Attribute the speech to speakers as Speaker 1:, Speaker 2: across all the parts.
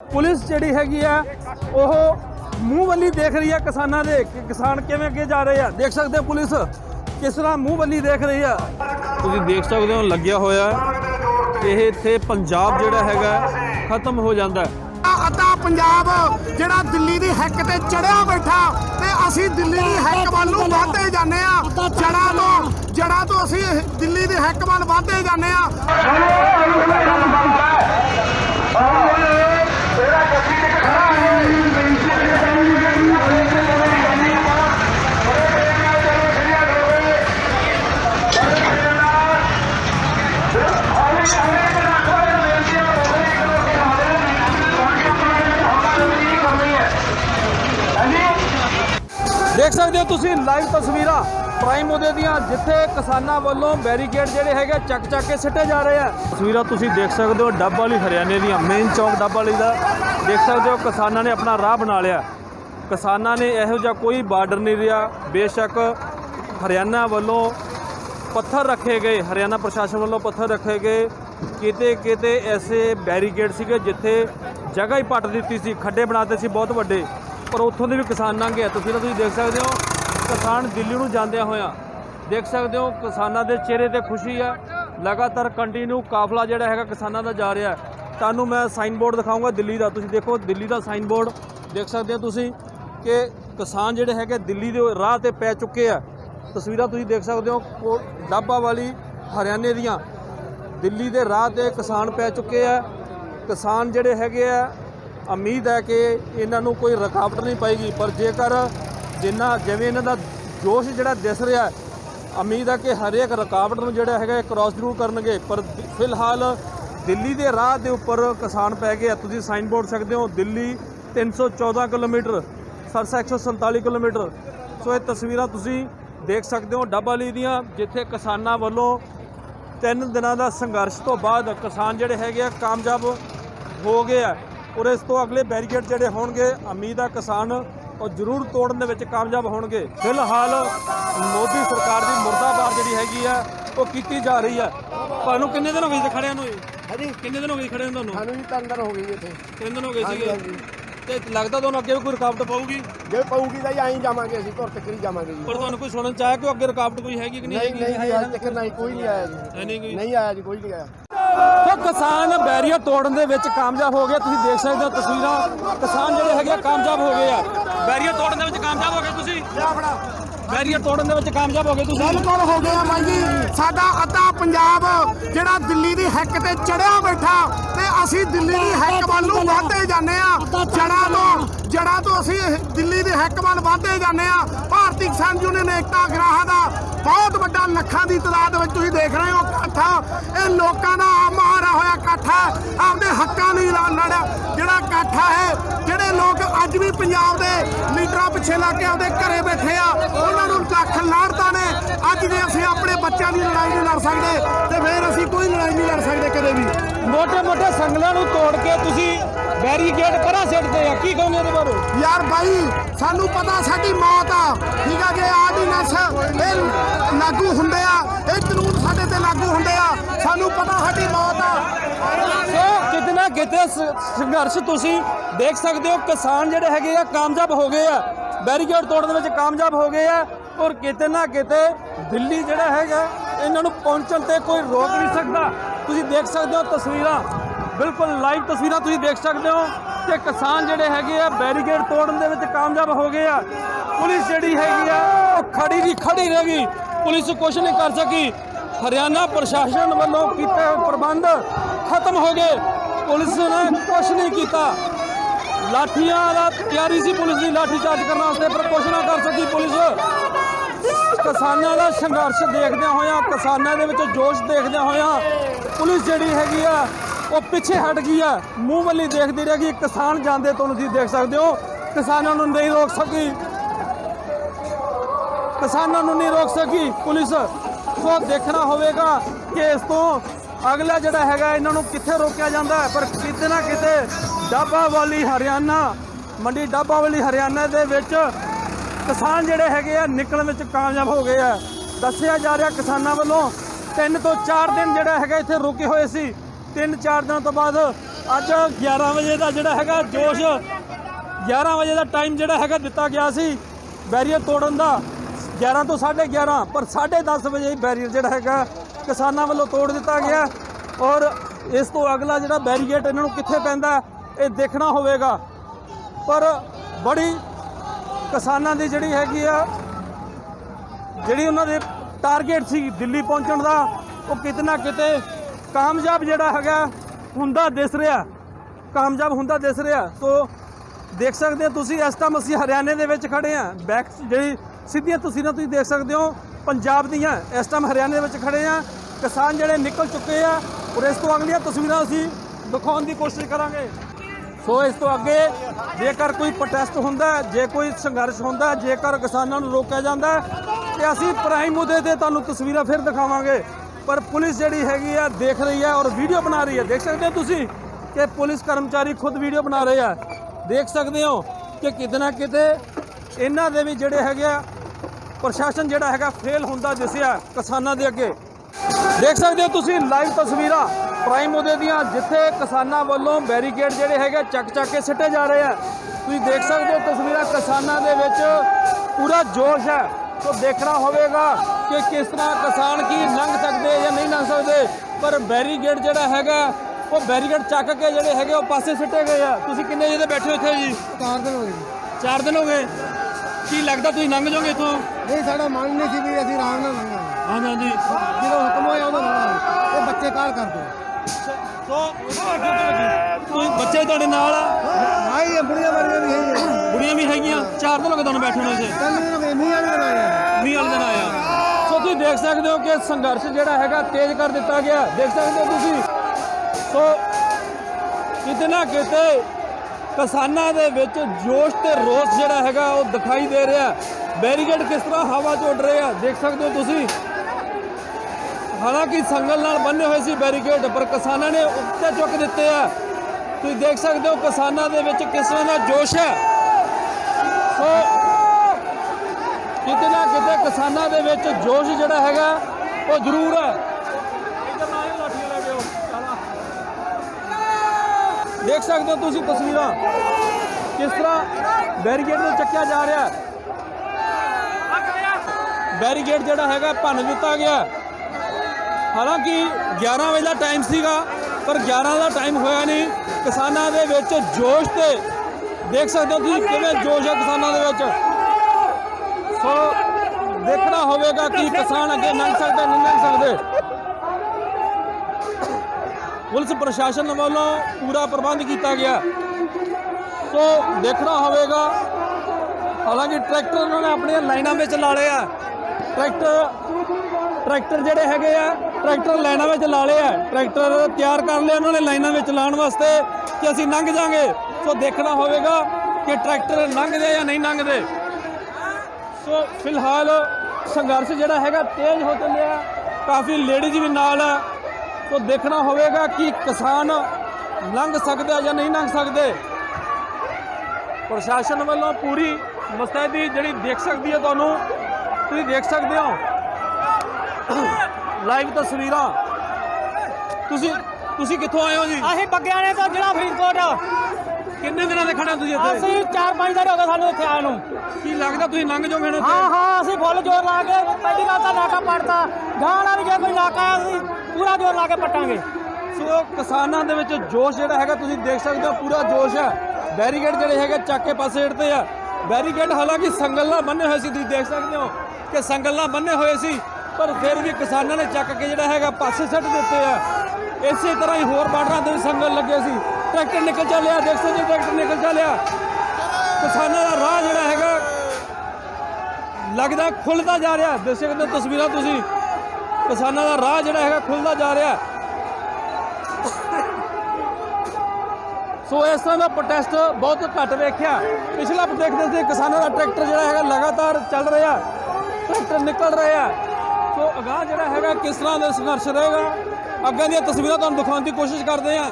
Speaker 1: Police ਜਿਹੜੀ ਹੈਗੀ ਆ ਉਹ ਮੂੰਹ ਵੱਲੀ ਦੇਖ ਰਹੀ ਆ ਕਿਸਾਨਾਂ ਦੇ ਕਿ ਕਿਸਾਨ ਕਿਵੇਂ ਅੱਗੇ ਜਾ ਰਹੇ ਆ। ਦੇਖ ਸਕਦੇ ਹੋ ਪੁਲਿਸ ਕਿਸ ਤਰ੍ਹਾਂ ਮੂੰਹ ਵੱਲੀ ਦੇਖ ਰਹੀ ਆ। ਤੁਸੀਂ ਦੇਖ ਸਕਦੇ ਹੋ ਲੱਗਿਆ ਹੋਇਆ। ਇਹ ਇੱਥੇ ਪੰਜਾਬ ਜਿਹੜਾ ਹੈਗਾ ਖਤਮ ਹੋ ਜਾਂਦਾ ਹੈ।
Speaker 2: ਅੱਧਾ ਪੰਜਾਬ ਜਿਹੜਾ ਦਿੱਲੀ ਦੀ ਹੈਕ ਤੇ ਚੜਿਆ ਬੈਠਾ ਤੇ ਅਸੀਂ ਦਿੱਲੀ ਦੀ ਹੈਕ ਵੱਲ ਨੂੰ ਵਧਦੇ ਜਾਂਦੇ ਆ ਜੜਾਂ ਤੋਂ ਜੜਾਂ ਤੋਂ ਅਸੀਂ ਦਿੱਲੀ ਦੀ ਹੈਕ ਵੱਲ ਵਧਦੇ ਜਾਂਦੇ ਆ
Speaker 1: ਦੇਖ ਸਕਦੇ ਹੋ ਤੁਸੀਂ ਲਾਈਵ ਤਸਵੀਰਾਂ ਪ੍ਰਾਈਮ ਉਹਦੇ ਦੀਆਂ, ਜਿੱਥੇ ਕਿਸਾਨਾਂ ਵੱਲੋਂ ਬੈਰੀਕੇਡ ਜਿਹੜੇ ਹੈਗੇ ਚੱਕ ਚੱਕ ਕੇ ਸਿੱਟੇ ਜਾ ਰਹੇ ਆ। ਤਸਵੀਰਾਂ ਤੁਸੀਂ ਦੇਖ ਸਕਦੇ ਹੋ, ਡੱਬ ਵਾਲੀ ਹਰਿਆਣੇ ਦੀਆਂ ਮੇਨ ਚੌਕ ਡੱਬ ਵਾਲੀ ਦਾ। ਦੇਖ ਸਕਦੇ ਹੋ, ਕਿਸਾਨਾਂ ਨੇ ਆਪਣਾ ਰਾਹ ਬਣਾ ਲਿਆ। ਕਿਸਾਨਾਂ ਨੇ ਇਹੋ ਜਿਹਾ ਕੋਈ ਬਾਰਡਰ ਨਹੀਂ ਰਿਹਾ। ਬੇਸ਼ੱਕ ਹਰਿਆਣਾ ਵੱਲੋਂ ਪੱਥਰ ਰੱਖੇ ਗਏ, ਹਰਿਆਣਾ ਪ੍ਰਸ਼ਾਸਨ ਵੱਲੋਂ ਪੱਥਰ ਰੱਖੇ ਗਏ। ਕਿਤੇ ਕਿਤੇ ਐਸੇ ਬੈਰੀਕੇਡ ਸੀਗੇ, ਜਿੱਥੇ ਜਗ੍ਹਾ ਹੀ ਪੱਟ ਦਿੱਤੀ ਸੀ, ਖੱਡੇ ਬਣਾਤੇ ਸੀ ਬਹੁਤ ਵੱਡੇ। ਪਰ ਉੱਥੋਂ ਦੇ ਵੀ ਕਿਸਾਨ ਲੰਘੇ ਗਏ ਤਸਵੀਰਾਂ ਤੁਸੀਂ ਦੇਖ ਸਕਦੇ ਹੋ, ਕਿਸਾਨ ਦਿੱਲੀ ਨੂੰ ਜਾਂਦਿਆਂ ਹੋਇਆਂ। ਦੇਖ ਸਕਦੇ ਹੋ, ਕਿਸਾਨਾਂ ਦੇ ਚਿਹਰੇ ਤੇ ਖੁਸ਼ੀ ਹੈ ਲਗਾਤਾਰ ਕੰਟੀਨਿਊ ਕਾਫਲਾ ਜਿਹੜਾ ਹੈਗਾ ਕਿਸਾਨਾਂ ਦਾ ਜਾ ਰਿਹਾ ਤੁਹਾਨੂੰ ਮੈਂ ਸਾਈਨ ਬੋਰਡ ਦਿਖਾਊਂਗਾ ਦਿੱਲੀ ਦਾ। ਤੁਸੀਂ ਦੇਖੋ, ਦਿੱਲੀ ਦਾ ਸਾਈਨ ਬੋਰਡ ਦੇਖ ਸਕਦੇ ਹੋ ਤੁਸੀਂ ਕਿ ਕਿਸਾਨ ਜਿਹੜੇ ਹੈਗੇ ਦਿੱਲੀ ਦੇ ਰਾਹ ਤੇ ਪੈ ਚੁੱਕੇ ਆ। ਤਸਵੀਰਾਂ ਤੁਸੀਂ ਦੇਖ ਸਕਦੇ ਹੋ, ਕੋ- ਵਾਲੀ ਹਰਿਆਣੇ ਦੀਆਂ। ਦਿੱਲੀ ਦੇ ਰਾਹ ਤੇ ਕਿਸਾਨ ਪੈ ਚੁੱਕੇ ਆ। ਕਿਸਾਨ ਜਿਹੜੇ ਹੈਗੇ ਆ ਉਮੀਦ ਹੈ ਕਿ ਇਹਨਾਂ ਨੂੰ ਕੋਈ ਰੁਕਾਵਟ ਨਹੀਂ ਪਾਏਗੀ, ਪਰ ਜੇਕਰ ਜਿੰਨਾ ਜਿਵੇਂ ਇਹਨਾਂ ਦਾ ਜੋਸ਼ ਜਿਹੜਾ ਦਿਸ ਰਿਹਾ ਉਮੀਦ ਹੈ ਕਿ ਹਰੇਕ ਰੁਕਾਵਟ ਨੂੰ ਜਿਹੜਾ ਹੈਗਾ ਕ੍ਰਾਸ ਜ਼ਰੂਰ ਕਰਨਗੇ। ਪਰ ਫਿਲਹਾਲ ਦਿੱਲੀ ਦੇ ਰਾਹ ਦੇ ਉੱਪਰ ਕਿਸਾਨ ਪੈ ਗਏ ਤੁਸੀਂ ਸਾਈਨ ਬੋਰਡ ਸਕਦੇ ਹੋ, Delhi 314 kilometre, Sirsa 147 kilometre. So ਇਹ ਤਸਵੀਰਾਂ ਤੁਸੀਂ ਦੇਖ ਸਕਦੇ ਹੋ ਡੱਬਾਲੀ ਦੀਆਂ, ਜਿੱਥੇ ਕਿਸਾਨਾਂ ਵੱਲੋਂ ਤਿੰਨ ਦਿਨਾਂ ਦਾ ਸੰਘਰਸ਼ ਤੋਂ ਬਾਅਦ ਕਿਸਾਨ ਜਿਹੜੇ ਹੈਗੇ ਆ, ਕਾਮਯਾਬ ਹੋ ਗਏ ਆ। ਔਰ ਇਸ ਤੋਂ ਅਗਲੇ ਬੈਰੀਕੇਡ ਜਿਹੜੇ ਹੋਣਗੇ ਉਮੀਦ ਆ ਕਿਸਾਨ ਉਹ ਜ਼ਰੂਰ ਤੋੜਨ ਦੇ ਵਿੱਚ ਕਾਮਯਾਬ ਹੋਣਗੇ। ਫਿਲਹਾਲ ਮੋਦੀ ਸਰਕਾਰ ਦੀ ਮੁਰਦਾਬਾਦ ਜਿਹੜੀ ਹੈਗੀ ਆ ਉਹ ਕੀਤੀ ਜਾ ਰਹੀ ਆ। ਤੁਹਾਨੂੰ ਕਿੰਨੇ ਦਿਨ ਹੋ ਗਏ ਖੜਿਆਂ ਨੂੰ?
Speaker 2: ਹਾਂਜੀ।
Speaker 1: ਕਿੰਨੇ ਦਿਨ ਹੋ ਗਏ ਖੜਿਆਂ ਨੂੰ ਤੁਹਾਨੂੰ?
Speaker 2: ਸਾਨੂੰ ਜੀ ਤੰਦਰ ਹੋ ਗਈ ਇੱਥੇ।
Speaker 1: ਤਿੰਨ ਦਿਨ ਹੋ ਗਏ ਸੀਗੇ। ਤੇ ਲੱਗਦਾ ਤੁਹਾਨੂੰ ਅੱਗੇ ਵੀ ਕੋਈ ਰੁਕਾਵਟ ਪਊਗੀ?
Speaker 2: ਜੇ ਪਊਗੀ ਤਾਂ ਆਈ ਜਾਵਾਂਗੇ ਅਸੀਂ ਘਰ ਤੱਕ ਹੀ ਜਾਵਾਂਗੇ ਜੀ।
Speaker 1: ਪਰ ਤੁਹਾਨੂੰ ਕੋਈ ਸੁਣਨ ਚ ਆਇਆ ਕਿ ਅੱਗੇ ਰੁਕਾਵਟ ਕੋਈ ਹੈਗੀ ਕਿ ਨਹੀਂ?
Speaker 2: ਨਹੀਂ ਨਹੀਂ ਅੱਜ ਤੱਕ ਨਹੀਂ ਕੋਈ ਨਹੀਂ ਆਇਆ ਜੀ।
Speaker 1: ਨਹੀਂ
Speaker 2: ਆਇਆ ਜੀ ਕੋਈ ਨਹੀਂ ਆਇਆ।
Speaker 1: ਤਾਂ ਕਿਸਾਨ ਬੈਰੀਅਰ ਤੋੜਨ ਦੇ ਵਿੱਚ ਕਾਮਯਾਬ ਹੋ ਗਏ ਤੁਸੀਂ ਦੇਖ ਸਕਦੇ ਹੋ ਤਸਵੀਰਾਂ। ਕਿਸਾਨ ਜਿਹੜੇ ਹੈਗੇ ਕਾਮਯਾਬ ਹੋ ਗਏ ਆ। ਬੈਰੀਅਰ ਤੋੜਨ ਦੇ ਵਿੱਚ ਕਾਮਯਾਬ ਹੋ ਗਏ ਤੁਸੀਂ? ਬੈਰੀਅਰ ਤੋੜਨ ਦੇ ਵਿੱਚ ਕਾਮਯਾਬ ਹੋ ਗਏ ਤੁਸੀਂ?
Speaker 2: ਬਿਲਕੁਲ ਹੋ ਗਿਆ ਮਾਈ ਜੀ। ਸਾਡਾ ਅੱਧਾ ਪੰਜਾਬ ਜਿਹੜਾ ਦਿੱਲੀ ਦੀ ਹੱਕ ਤੇ ਚੜਿਆ ਬੈਠਾ, ਤੇ ਅਸੀਂ ਦਿੱਲੀ ਦੀ ਹੱਕ ਵੱਲ ਨੂੰ ਵਧਦੇ ਜਾਂਦੇ ਆ। ਜੜਾਂ ਤੋਂ ਜੜਾਂ ਤੋਂ ਅਸੀਂ ਦਿੱਲੀ ਦੇ ਹੱਕ ਵੱਲ ਵਧਦੇ ਜਾਂਦੇ ਆ। ਭਾਰਤੀ ਕਿਸਾਨ ਯੂਨੀਅਨ ਏਕਤਾ ਗਰਾਹਾਂ ਦਾ ਬਹੁਤ ਵੱਡਾ ਲੱਖਾਂ ਦੀ ਤਦਾਦ ਵਿੱਚ ਤੁਸੀਂ ਦੇਖ ਰਹੇ ਹੋ ਇਕੱਠਾ ਇਹ ਲੋਕਾਂ ਦਾ ਮਾਰਾ ਹੋਇਆ ਇਕੱਠਾ ਆਪਣੇ ਹੱਕਾਂ ਲਈ ਲੜਿਆ ਜਿਹੜਾ ਇਕੱਠਾ ਹੈ ਜਿਹੜੇ ਲੋਕ ਅੱਜ ਵੀ ਪੰਜਾਬ ਦੇ ਲੀਡਰਾਂ ਪਿੱਛੇ ਲੱਗ ਕੇ ਆਪਦੇ ਘਰੇ ਬੈਠੇ ਆ ਉਹਨਾਂ ਨੂੰ ਲੱਖ ਲੜਦਾ ਨੇ। ਅੱਜ ਵੀ ਅਸੀਂ ਆਪਣੇ ਬੱਚਿਆਂ ਦੀ ਲੜਾਈ ਨਹੀਂ ਲੜ ਸਕਦੇ ਤੇ ਫਿਰ ਅਸੀਂ ਕੋਈ ਲੜਾਈ ਨਹੀਂ ਲੜ ਸਕਦੇ ਕਦੇ ਵੀ।
Speaker 1: ਮੋਟੇ ਮੋਟੇ ਸੰਗਲਾਂ ਨੂੰ ਤੋੜ ਕੇ ਤੁਸੀਂ ਬੈਰੀਕੇਡ ਕਰਾ ਸਿੱਟਦੇ ਆ। ਕੀ ਕਹਿੰਦੇ ਇਹਦੇ ਬਾਰੇ?
Speaker 2: ਯਾਰ ਬਾਈ ਸਾਨੂੰ ਪਤਾ ਸਾਡੀ ਮਾਂ ਲਾਗੂ ਹੁੰਦੇ ਆ, ਇਹ ਕਾਨੂੰਨ ਸਾਡੇ ਤੇ ਲਾਗੂ ਹੁੰਦੇ ਆ। ਸਾਨੂੰ ਪਤਾ ਸਾਡੀ ਮੌਤ। ਆ
Speaker 1: ਸੋ ਕਿਤੇ ਕਿਤੇ ਸੰਘਰਸ਼ ਤੁਸੀਂ ਦੇਖ ਸਕਦੇ ਹੋ, ਕਿਸਾਨ ਜਿਹੜੇ ਹੈਗੇ ਆ, ਕਾਮਯਾਬ ਹੋ ਗਏ ਆ। ਬੈਰੀਕੇਡ ਤੋੜਨ ਵਿੱਚ ਕਾਮਯਾਬ ਹੋ ਗਏ ਆ। ਔਰ ਕਿਤੇ ਨਾ ਕਿਤੇ ਦਿੱਲੀ ਜਿਹੜਾ ਹੈਗਾ, ਇਹਨਾਂ ਨੂੰ ਪਹੁੰਚਣ ਤੇ ਕੋਈ ਰੋਕ ਨਹੀਂ ਸਕਦਾ। ਤੁਸੀਂ ਦੇਖ ਸਕਦੇ ਹੋ ਤਸਵੀਰਾਂ। ਬਿਲਕੁਲ ਲਾਈਵ ਤਸਵੀਰਾਂ ਤੁਸੀਂ ਦੇਖ ਸਕਦੇ ਹੋ ਕਿ ਕਿਸਾਨ ਜਿਹੜੇ ਹੈਗੇ ਆ, ਬੈਰੀਕੇਡ ਤੋੜਨ ਦੇ ਵਿੱਚ ਕਾਮਯਾਬ ਹੋ ਗਏ ਆ। ਪੁਲਿਸ ਜਿਹੜੀ ਹੈਗੀ ਆ, ਉਹ ਖੜੀ ਦੀ ਖੜੀ ਰਹਿ ਗਈ। ਪੁਲਿਸ ਕੁਝ ਨਹੀਂ ਕਰ ਸਕੀ। ਹਰਿਆਣਾ ਪ੍ਰਸ਼ਾਸਨ ਵੱਲੋਂ ਕੀਤੇ ਪ੍ਰਬੰਧ ਖਤਮ ਹੋ ਗਏ। ਪੁਲਿਸ ਨੇ ਕੁਝ ਨਹੀਂ ਕੀਤਾ। ਲਾਠੀਆਂ ਦਾ ਤਿਆਰੀ ਸੀ ਪੁਲਿਸ ਦੀ। ਲਾਠੀ ਚਾਰਜ ਕਰਨ ਵਾਸਤੇ ਪਰ ਕੁਝ ਨਾ ਕਰ ਸਕੀ ਪੁਲਿਸ। ਕਿਸਾਨਾਂ ਦਾ ਸੰਘਰਸ਼ ਦੇਖਦਿਆਂ ਹੋਇਆਂ, ਕਿਸਾਨਾਂ ਦੇ ਵਿੱਚ ਜੋਸ਼ ਦੇਖਦਿਆਂ ਹੋਇਆਂ ਪੁਲਿਸ ਜਿਹੜੀ ਹੈਗੀ ਆ, ਉਹ ਪਿੱਛੇ ਹਟ ਗਈ ਆ। ਮੂੰਹ ਵੱਲੀ ਦੇਖਦੀ ਰਹਿ ਕਿ ਕਿਸਾਨ ਜਾਂਦੇ ਤੋਂ ਤੁਸੀਂ ਦੇਖ ਸਕਦੇ ਹੋ। ਕਿਸਾਨਾਂ ਨੂੰ ਨਹੀਂ ਰੋਕ ਸਕੀ। ਕਿਸਾਨਾਂ ਨੂੰ ਨਹੀਂ ਰੋਕ ਸਕੀ। ਪੁਲਿਸ ਸੋ ਦੇਖਣਾ ਹੋਵੇਗਾ ਕਿ ਇਸ ਤੋਂ ਅਗਲਾ ਜਿਹੜਾ ਹੈਗਾ, ਇਹਨਾਂ ਨੂੰ ਕਿੱਥੇ ਰੋਕਿਆ ਜਾਂਦਾ ਪਰ ਕਿਤੇ ਨਾ ਕਿਤੇ ਡਾਬਾ ਵਾਲੀ ਹਰਿਆਣਾ, ਮੰਡੀ ਡਾਬਾ ਵਾਲੀ ਹਰਿਆਣਾ ਦੇ ਵਿੱਚ ਕਿਸਾਨ ਜਿਹੜੇ ਹੈਗੇ ਆ, ਨਿਕਲਣ ਵਿੱਚ ਕਾਮਯਾਬ ਹੋ ਗਏ ਆ। ਦੱਸਿਆ ਜਾ ਰਿਹਾ ਕਿਸਾਨਾਂ ਵੱਲੋਂ ਤਿੰਨ ਤੋਂ ਚਾਰ ਦਿਨ ਜਿਹੜਾ ਹੈਗਾ, ਇੱਥੇ ਰੁਕੇ ਹੋਏ ਸੀ। ਤਿੰਨ ਚਾਰ ਦਿਨਾਂ ਤੋਂ ਬਾਅਦ ਅੱਜ 11 ਵਜੇ ਦਾ ਜਿਹੜਾ ਹੈਗਾ, ਜੋਸ਼ 11 ਵਜੇ ਦਾ ਟਾਈਮ ਜਿਹੜਾ ਹੈਗਾ ਦਿੱਤਾ ਗਿਆ ਸੀ। ਬੈਰੀਅਰ ਤੋੜਨ ਦਾ। 11 ਤੋਂ 11:30 ਪਰ 10:30 ਵਜੇ ਬੈਰੀਅਰ ਜਿਹੜਾ ਹੈਗਾ ਕਿਸਾਨਾਂ ਵੱਲੋਂ ਤੋੜ ਦਿੱਤਾ ਗਿਆ। ਔਰ ਇਸ ਤੋਂ ਅਗਲਾ ਜਿਹੜਾ ਬੈਰੀਅਰ ਇਹਨਾਂ ਨੂੰ ਕਿੱਥੇ ਪੈਂਦਾ, ਇਹ ਦੇਖਣਾ ਹੋਵੇਗਾ। ਪਰ ਬੜੀ ਕਿਸਾਨਾਂ ਦੀ ਜਿਹੜੀ ਹੈਗੀ ਆ, ਜਿਹੜੀ ਉਹਨਾਂ ਦੇ ਟਾਰਗੇਟ ਸੀ ਦਿੱਲੀ ਪਹੁੰਚਣ ਦਾ, ਉਹ ਕਿਤੇ ਨਾ ਕਿਤੇ ਕਾਮਯਾਬ ਜਿਹੜਾ ਹੈਗਾ ਹੁੰਦਾ ਦਿਸ ਰਿਹਾ। ਕਾਮਯਾਬ ਹੁੰਦਾ ਦਿਸ ਰਿਹਾ। ਸੋ ਦੇਖ ਸਕਦੇ ਤੁਸੀਂ, ਇਸ ਟਾਈਮ ਅਸੀਂ ਹਰਿਆਣੇ ਦੇ ਵਿੱਚ ਖੜੇ ਆ ਬੈਕ ਜਿਹੜੀ ਸਿੱਧੀਆਂ ਤਸਵੀਰਾਂ ਤੁਸੀਂ ਦੇਖ ਸਕਦੇ ਹੋ। ਪੰਜਾਬ ਦੀਆਂ ਇਸ ਟਾਈਮ ਹਰਿਆਣੇ ਦੇ ਵਿੱਚ ਖੜੇ ਆ। ਕਿਸਾਨ ਜਿਹੜੇ ਨਿਕਲ ਚੁੱਕੇ ਆ ਔਰ ਇਸ ਤੋਂ ਅਗਲੀਆਂ ਤਸਵੀਰਾਂ ਅਸੀਂ ਦਿਖਾਉਣ ਦੀ ਕੋਸ਼ਿਸ਼ ਕਰਾਂਗੇ। ਸੋ ਇਸ ਤੋਂ ਅੱਗੇ ਜੇਕਰ ਕੋਈ ਪ੍ਰੋਟੈਸਟ ਹੁੰਦਾ ਜੇ ਕੋਈ ਸੰਘਰਸ਼ ਹੁੰਦਾ ਜੇਕਰ ਕਿਸਾਨਾਂ ਨੂੰ ਰੋਕਿਆ ਜਾਂਦਾ ਹੈ, ਤੇ ਅਸੀਂ ਪ੍ਰਾਈਮ ਮੁੱਦੇ ਤੇ ਤੁਹਾਨੂੰ ਤਸਵੀਰਾਂ ਫਿਰ ਦਿਖਾਵਾਂਗੇ। ਪਰ ਪੁਲਿਸ ਜਿਹੜੀ ਹੈਗੀ ਆ ਦੇਖ ਰਹੀ ਹੈ ਔਰ ਵੀਡੀਓ ਬਣਾ ਰਹੀ ਹੈ। ਦੇਖ ਸਕਦੇ ਹੋ ਤੁਸੀਂ ਕਿ ਪੁਲਿਸ ਕਰਮਚਾਰੀ ਖੁਦ ਵੀਡੀਓ ਬਣਾ ਰਹੇ ਆ। ਦੇਖ ਸਕਦੇ ਹੋ ਕਿ ਕਿਤੇ ਨਾ ਕਿਤੇ ਇਹਨਾਂ ਦੇ ਵੀ ਜਿਹੜੇ ਹੈਗੇ ਆ ਪ੍ਰਸ਼ਾਸਨ ਜਿਹੜਾ ਹੈਗਾ ਫੇਲ ਹੁੰਦਾ ਦਿਸਿਆ ਕਿਸਾਨਾਂ ਦੇ ਅੱਗੇ। ਦੇਖ ਸਕਦੇ ਹੋ ਤੁਸੀਂ ਲਾਈਵ ਤਸਵੀਰਾਂ ਪ੍ਰਾਈਮ ਉਹਦੇ ਦੀਆਂ ਜਿੱਥੇ ਕਿਸਾਨਾਂ ਵੱਲੋਂ ਬੈਰੀਕੇਡ ਜਿਹੜੇ ਹੈਗੇ ਚੱਕ ਚੱਕ ਕੇ ਸਿੱਟੇ ਜਾ ਰਹੇ ਆ। ਤੁਸੀਂ ਦੇਖ ਸਕਦੇ ਹੋ ਤਸਵੀਰਾਂ ਕਿਸਾਨਾਂ ਦੇ ਵਿੱਚ ਪੂਰਾ ਜੋਸ਼ ਹੈ। ਸੋ ਦੇਖਣਾ ਹੋਵੇਗਾ ਕਿ ਕਿਸ ਤਰ੍ਹਾਂ ਕਿਸਾਨ ਕੀ ਲੰਘ ਸਕਦੇ ਜਾਂ ਨਹੀਂ ਲੰਘ ਸਕਦੇ ਪਰ ਬੈਰੀਕੇਡ ਜਿਹੜਾ ਹੈਗਾ ਉਹ ਬੈਰੀਕੇਡ ਚੱਕ ਕੇ ਜਿਹੜੇ ਹੈਗੇ ਉਹ ਪਾਸੇ ਸਿੱਟੇ ਗਏ ਆ। ਤੁਸੀਂ ਕਿੰਨੇ ਜਿਹਦੇ ਬੈਠੇ ਹੋ ਇੱਥੇ ਜੀ?
Speaker 3: ਚਾਰ ਦਿਨ ਹੋ ਗਏ।
Speaker 1: ਚਾਰ ਦਿਨ ਹੋ ਗਏ। ਕੀ ਲੱਗਦਾ ਤੁਸੀਂ ਲੰਘ ਜਾਓਗੇ ਇੱਥੋਂ?
Speaker 3: ਨਹੀਂ ਸਾਡਾ ਮਨ ਨਹੀਂ ਸੀ ਵੀ ਅਸੀਂ ਆਰਾਮ ਨਾਲ ਲੰਘਾਂਗੇ
Speaker 1: ਹਾਂਜੀ ਹਾਂਜੀ।
Speaker 3: ਜਦੋਂ ਹੁਕਮ ਹੋਇਆ ਉਦੋਂ ਲੰਘਾਂਗੇ ਇਹ ਬੱਚੇ ਕਾਲ ਕਰਦੇ
Speaker 1: ਸੋ ਤੁਸੀਂ ਬੱਚੇ ਤੁਹਾਡੇ ਨਾਲ ਆ?
Speaker 3: ਆਈ ਇਹ ਬੁੜੀਆਂ ਬਾਰੀਆਂ ਵੀ ਹੈ
Speaker 1: ਬੁੜੀਆਂ ਵੀ ਹੈਗੀਆਂ। ਚਾਰ ਦਿਨ ਹੋ ਗਏ ਤੁਹਾਨੂੰ ਬੈਠੇ ਨੂੰ ਇੱਥੇ।
Speaker 3: ਚੱਲ ਦਿਨ ਹੋ ਗਏ ਮੀਂਹ ਵਾਲੇ ਦਿਨ ਆਏ ਆ।
Speaker 1: ਮੀਂਹ ਵਾਲੇ ਦਿਨ ਆਇਆ ਸੋ ਤੁਸੀਂ ਦੇਖ ਸਕਦੇ ਹੋ ਕਿ ਸੰਘਰਸ਼ ਜਿਹੜਾ ਹੈਗਾ ਤੇਜ਼ ਕਰ ਦਿੱਤਾ ਗਿਆ। ਦੇਖ ਸਕਦੇ ਹੋ ਤੁਸੀਂ। ਸੋ ਕਿਤੇ ਨਾ ਕਿਤੇ ਕਿਸਾਨਾਂ ਦੇ ਵਿੱਚ ਜੋਸ਼ ਤੇ ਰੋਸ ਜਿਹੜਾ ਹੈਗਾ ਉਹ ਦਿਖਾਈ ਦੇ ਰਿਹਾ ਬੈਰੀਕੇਡ ਕਿਸ ਤਰ੍ਹਾਂ ਹਵਾ 'ਚ ਉੱਡ ਰਹੇ ਆ ਦੇਖ ਸਕਦੇ ਹੋ ਤੁਸੀਂ? ਹਾਲਾਂਕਿ ਸੰਗਲ ਨਾਲ ਬੰਨੇ ਹੋਏ ਸੀ ਬੈਰੀਕੇਡ, ਪਰ ਕਿਸਾਨਾਂ ਨੇ ਉੱਤੇ ਚੁੱਕ ਦਿੱਤੇ ਆ। ਤੁਸੀਂ ਦੇਖ ਸਕਦੇ ਹੋ ਕਿਸਾਨਾਂ ਦੇ ਵਿੱਚ ਕਿਸ ਤਰ੍ਹਾਂ ਦਾ ਜੋਸ਼ ਹੈ। ਸੋ, ਕਿਤੇ ਨਾ ਕਿਤੇ ਕਿਸਾਨਾਂ ਦੇ ਵਿੱਚ ਜੋਸ਼ ਜਿਹੜਾ ਹੈਗਾ ਉਹ ਜ਼ਰੂਰ ਹੈ ਇੱਧਰ ਨਾ ਆਇਓ ਲਾਠੀਆਂ ਲੈ ਕੇ ਆਓ ਚੱਲ ਆ। ਦੇਖ ਸਕਦੇ ਹੋ ਤੁਸੀਂ ਤਸਵੀਰਾਂ ਕਿਸ ਤਰ੍ਹਾਂ ਬੈਰੀਕੇਡ ਨੂੰ ਚੱਕਿਆ ਜਾ ਰਿਹਾ ਹੈ। ਬੈਰੀਕੇਡ ਜਿਹੜਾ ਹੈਗਾ ਭੰਨ ਦਿੱਤਾ ਗਿਆ ਹਾਲਾਂਕਿ 11 ਵਜੇ ਦਾ ਟਾਈਮ ਸੀਗਾ, ਪਰ 11 ਦਾ ਟਾਈਮ ਹੋਇਆ ਨਹੀਂ। ਕਿਸਾਨਾਂ ਦੇ ਵਿੱਚ ਜੋਸ਼ ਤੇ ਦੇਖ ਸਕਦੇ ਹੋ ਤੁਸੀਂ ਕਿਵੇਂ ਜੋਸ਼ ਹੈ ਕਿਸਾਨਾਂ ਦੇ ਵਿੱਚ। ਸੋ ਦੇਖਣਾ ਹੋਵੇਗਾ ਕਿ ਕਿਸਾਨ ਅੱਗੇ ਲੰਘ ਸਕਦੇ, ਨਹੀਂ ਲੰਘ ਸਕਦੇ। ਪੁਲਿਸ ਪ੍ਰਸ਼ਾਸਨ ਵੱਲੋਂ ਪੂਰਾ ਪ੍ਰਬੰਧ ਕੀਤਾ ਗਿਆ। ਸੋ ਦੇਖਣਾ ਹੋਵੇਗਾ, ਹਾਲਾਂਕਿ ਟਰੈਕਟਰ ਉਹਨਾਂ ਨੇ ਆਪਣੀਆਂ ਲਾਈਨਾਂ ਵਿੱਚ ਲਾ ਲਏ ਆ। ਟਰੈਕਟਰ ਟਰੈਕਟਰ ਜਿਹੜੇ ਹੈਗੇ ਆ, ਟਰੈਕਟਰ ਲਾਈਨਾਂ ਵਿੱਚ ਲਾ ਲਏ ਆ। ਟਰੈਕਟਰ ਤਿਆਰ ਕਰ ਲਏ ਉਹਨਾਂ ਨੇ ਲਾਈਨਾਂ ਵਿੱਚ ਲਾਉਣ ਵਾਸਤੇ ਕਿ ਅਸੀਂ ਲੰਘ ਜਾਾਂਗੇ ਸੋ ਦੇਖਣਾ ਹੋਵੇਗਾ ਕਿ ਟਰੈਕਟਰ ਲੰਘਦੇ ਜਾਂ ਨਹੀਂ ਲੰਘਦੇ। ਸੋ ਫਿਲਹਾਲ ਸੰਘਰਸ਼ ਜਿਹੜਾ ਹੈਗਾ ਤੇਜ਼ ਹੋ ਚੱਲਿਆ। ਕਾਫੀ ਲੇਡੀਜ਼ ਵੀ ਨਾਲ ਆ। ਸੋ ਦੇਖਣਾ ਹੋਵੇਗਾ ਕਿ ਕਿਸਾਨ ਲੰਘ ਸਕਦੇ ਜਾਂ ਨਹੀਂ ਲੰਘ ਸਕਦੇ ਪ੍ਰਸ਼ਾਸਨ ਵੱਲੋਂ ਪੂਰੀ ਮੁਸਤੈਦੀ ਜਿਹੜੀ ਦੇਖ ਸਕਦੀ ਹੈ ਤੁਹਾਨੂੰ ਤੁਸੀਂ ਦੇਖ ਸਕਦੇ ਹੋ ਲਾਈਵ ਤਸਵੀਰਾਂ ਤੁਸੀਂ ਤੁਸੀਂ ਕਿੱਥੋਂ ਆਏ ਹੋ ਜੀ
Speaker 4: ਅਸੀਂ ਬੱਗਿਆਣੇ ਤੋਂ ਜ਼ਿਲ੍ਹਾ ਫਰੀਦਕੋਟ
Speaker 1: ਕਿੰਨੇ ਦਿਨਾਂ ਦੇ ਖੜੇ ਤੁਸੀਂ ਇੱਥੇ
Speaker 4: ਅਸੀਂ 4-5 ਦਿਨ ਹੋ ਗਏ ਸਾਨੂੰ ਇੱਥੇ ਆਏ ਨੂੰ
Speaker 1: ਕੀ ਲੱਗਦਾ ਤੁਸੀਂ ਲੰਘ ਜਾਓਗੇ ਹੁਣ
Speaker 4: ਹਾਂ ਹਾਂ ਅਸੀਂ ਫੁੱਲ ਜ਼ੋਰ ਲਾ ਕੇ ਪਹਿਲੀ ਰਾਤ ਦਾ ਨਾਕਾ ਪੜਤਾ ਗਾਣਾ ਵੀ ਜੇ ਕੋਈ ਨਾਕਾ ਅਸੀਂ ਪੂਰਾ ਜ਼ੋਰ ਲਾ ਕੇ ਪੱਟਾਂਗੇ।
Speaker 1: ਸੋ ਕਿਸਾਨਾਂ ਦੇ ਵਿੱਚ ਜੋਸ਼ ਜਿਹੜਾ ਹੈਗਾ, ਤੁਸੀਂ ਦੇਖ ਸਕਦੇ ਹੋ, ਪੂਰਾ ਜੋਸ਼ ਹੈ। ਬੈਰੀਕੇਡ ਜਿਹੜੇ ਹੈਗੇ, ਚੱਕ ਕੇ ਪਾਸੇ ਹਿੱਟਦੇ ਆ। ਬੈਰੀਕੇਡ ਹਾਲਾਂਕਿ ਸੰਗਲ ਨਾਲ ਬੰਨੇ ਹੋਏ ਸੀ, ਤੁਸੀਂ ਦੇਖ ਸਕਦੇ ਹੋ ਕਿ ਸੰਗਲ ਨਾਲ ਬੰਨੇ ਹੋਏ ਸੀ, ਪਰ ਫਿਰ ਵੀ ਕਿਸਾਨਾਂ ਨੇ ਚੱਕ ਕੇ ਜਿਹੜਾ ਹੈਗਾ, ਪਾਸੇ ਸੱਟ ਦਿੱਤੇ ਆ। ਇਸੇ ਤਰ੍ਹਾਂ ਹੀ ਹੋਰ ਬਾਰਡਰਾਂ ਤੇ ਵੀ ਸੰਗਲ ਲੱਗੇ ਸੀ। ਟਰੈਕਟਰ ਨਿਕਲ ਚੱਲਿਆ, ਦੇਖ ਸਕਦੇ ਹੋ, ਟਰੈਕਟਰ ਨਿਕਲ ਚੱਲਿਆ। ਕਿਸਾਨਾਂ ਦਾ ਰਾਹ ਜਿਹੜਾ ਹੈਗਾ, ਲੱਗਦਾ ਖੁੱਲਦਾ ਜਾ ਰਿਹਾ। ਦੇਖ ਸਕਦੇ ਹੋ ਤਸਵੀਰਾਂ ਤੁਸੀਂ। ਕਿਸਾਨਾਂ ਦਾ ਰਾਹ ਜਿਹੜਾ ਹੈਗਾ ਖੁੱਲਦਾ ਜਾ ਰਿਹਾ ਸੋ ਇਸ ਤਰ੍ਹਾਂ ਦਾ ਪ੍ਰੋਟੈਸਟ ਬਹੁਤ ਘੱਟ ਵੇਖਿਆ। ਪਿਛਲਾ ਦੇਖਦੇ ਸੀ, ਕਿਸਾਨਾਂ ਦਾ ਟਰੈਕਟਰ ਜਿਹੜਾ ਹੈਗਾ ਲਗਾਤਾਰ ਚੱਲ ਰਿਹਾ ਟਰੈਕਟਰ ਨਿਕਲ ਰਿਹਾ ਸੋ ਅਗਾਹ ਜਿਹੜਾ ਹੈਗਾ ਕਿਸ ਤਰ੍ਹਾਂ ਦਾ ਸੰਘਰਸ਼ ਰਹੇਗਾ, ਅੱਗੇ ਦੀਆਂ ਤਸਵੀਰਾਂ ਤੁਹਾਨੂੰ ਦਿਖਾਉਣ ਦੀ ਕੋਸ਼ਿਸ਼ ਕਰਦੇ ਹਾਂ।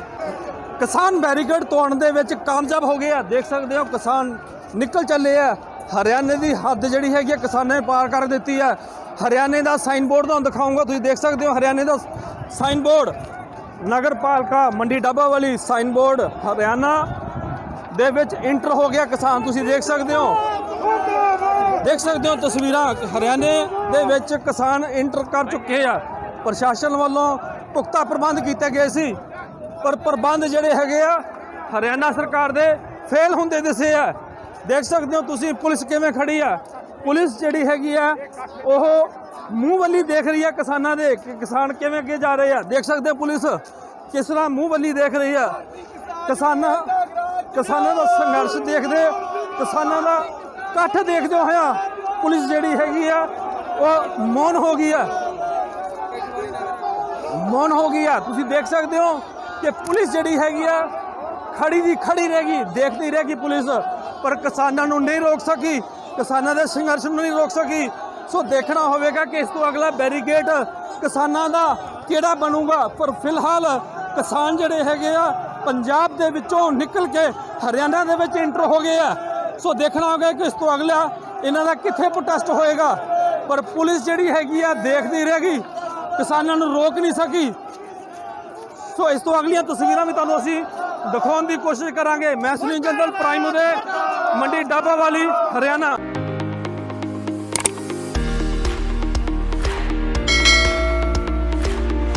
Speaker 1: ਕਿਸਾਨ ਬੈਰੀਕੇਡ ਤੋੜਨ ਦੇ ਵਿੱਚ ਕਾਮਯਾਬ ਹੋ ਗਏ ਆ। ਦੇਖ ਸਕਦੇ ਹੋ, ਕਿਸਾਨ ਨਿਕਲ ਚੱਲੇ ਆ। ਹਰਿਆਣੇ ਦੀ ਹੱਦ ਜਿਹੜੀ ਹੈਗੀ ਆ, ਕਿਸਾਨਾਂ ਨੇ ਪਾਰ ਕਰ ਦਿੱਤੀ ਆ। ਹਰਿਆਣੇ ਦਾ ਸਾਈਨ ਬੋਰਡ ਤੁਹਾਨੂੰ ਦਿਖਾਉਂਗਾ, ਤੁਸੀਂ ਦੇਖ ਸਕਦੇ ਹੋ ਹਰਿਆਣੇ ਦਾ ਸਾਈਨ ਬੋਰਡ ਨਗਰ ਪਾਲਿਕਾ ਮੰਡੀ ਡੱਬਾ ਵਾਲੀ ਸਾਈਨ ਬੋਰਡ ਹਰਿਆਣਾ ਦੇ ਵਿੱਚ ਇੰਟਰ ਹੋ ਗਿਆ ਕਿਸਾਨ, ਤੁਸੀਂ ਦੇਖ ਸਕਦੇ ਹੋ। ਦੇਖ ਸਕਦੇ ਹੋ ਤਸਵੀਰਾਂ, ਹਰਿਆਣੇ ਦੇ ਵਿੱਚ ਕਿਸਾਨ ਇੰਟਰ ਕਰ ਚੁੱਕੇ ਆ। ਪ੍ਰਸ਼ਾਸਨ ਵੱਲੋਂ ਪੁਖਤਾ ਪ੍ਰਬੰਧ ਕੀਤੇ ਗਏ ਸੀ, ਪਰ ਪ੍ਰਬੰਧ ਜਿਹੜੇ ਹੈਗੇ ਆ, ਹਰਿਆਣਾ ਸਰਕਾਰ ਦੇ ਫੇਲ ਹੁੰਦੇ ਦਿਸੇ ਆ। ਦੇਖ ਸਕਦੇ ਹੋ ਤੁਸੀਂ ਪੁਲਿਸ ਕਿਵੇਂ ਖੜੀ ਆ। ਪੁਲਿਸ ਜਿਹੜੀ ਹੈਗੀ ਆ, ਉਹ ਮੂੰਹ ਵੱਲੀ ਦੇਖ ਰਹੀ ਆ ਕਿਸਾਨਾਂ ਦੇ ਕਿ ਕਿਸਾਨ ਕਿਵੇਂ ਅੱਗੇ ਜਾ ਰਹੇ ਆ। ਦੇਖ ਸਕਦੇ ਪੁਲਿਸ ਕਿਸ ਤਰ੍ਹਾਂ ਮੂੰਹ ਵੱਲੀ ਦੇਖ ਰਹੀ ਆ। ਕਿਸਾਨਾਂ ਕਿਸਾਨਾਂ ਦਾ ਸੰਘਰਸ਼ ਦੇਖਦੇ ਕਿਸਾਨਾਂ ਦਾ ਇਕੱਠ ਦੇਖਦੇ ਹੋਇਆ ਪੁਲਿਸ ਜਿਹੜੀ ਹੈਗੀ ਆ, ਉਹ ਮੌਨ ਹੋ ਗਈ ਆ। ਮੌਨ ਹੋ ਗਈ ਆ। ਤੁਸੀਂ ਦੇਖ ਸਕਦੇ ਹੋ ਕਿ ਪੁਲਿਸ ਜਿਹੜੀ ਹੈਗੀ ਆ, ਖੜੀ ਦੀ ਖੜੀ ਰਹਿ ਗਈ, ਦੇਖਦੀ ਰਹਿ ਗਈ ਪੁਲਿਸ, ਪਰ ਕਿਸਾਨਾਂ ਨੂੰ ਨਹੀਂ ਰੋਕ ਸਕੀ। ਕਿਸਾਨਾਂ ਦੇ ਸੰਘਰਸ਼ ਨੂੰ ਨਹੀਂ ਰੋਕ ਸਕੀ। ਸੋ ਦੇਖਣਾ ਹੋਵੇਗਾ ਕਿ ਇਸ ਤੋਂ ਅਗਲਾ ਬੈਰੀਕੇਡ ਕਿਸਾਨਾਂ ਦਾ ਕਿਹੜਾ ਬਣੂਗਾ। ਪਰ ਫਿਲਹਾਲ ਕਿਸਾਨ ਜਿਹੜੇ ਹੈਗੇ ਆ, ਪੰਜਾਬ ਦੇ ਵਿੱਚੋਂ ਨਿਕਲ ਕੇ ਹਰਿਆਣਾ ਦੇ ਵਿੱਚ ਇੰਟਰ ਹੋ ਗਏ ਆ। ਸੋ ਦੇਖਣਾ ਹੋਵੇਗਾ ਕਿ ਇਸ ਤੋਂ ਅਗਲਾ ਇਹਨਾਂ ਦਾ ਕਿੱਥੇ ਪ੍ਰੋਟੈਸਟ ਹੋਏਗਾ। ਪਰ ਪੁਲਿਸ ਜਿਹੜੀ ਹੈਗੀ ਆ, ਦੇਖਦੀ ਰਹੇਗੀ। ਕਿਸਾਨਾਂ ਨੂੰ ਰੋਕ ਨਹੀਂ ਸਕੀ। ਸੋ ਇਸ ਤੋਂ ਅਗਲੀਆਂ ਤਸਵੀਰਾਂ ਵੀ ਤੁਹਾਨੂੰ ਅਸੀਂ ਦਿਖਾਉਣ ਦੀ ਕੋਸ਼ਿਸ਼ ਕਰਾਂਗੇ। ਮੈਂ ਸੁਨੀਲ ਜੰਦਲ ਪ੍ਰਾਈਮ ਦੇ ਮੰਡੀ ਡਾਬਾ ਵਾਲੀ ਹਰਿਆਣਾ।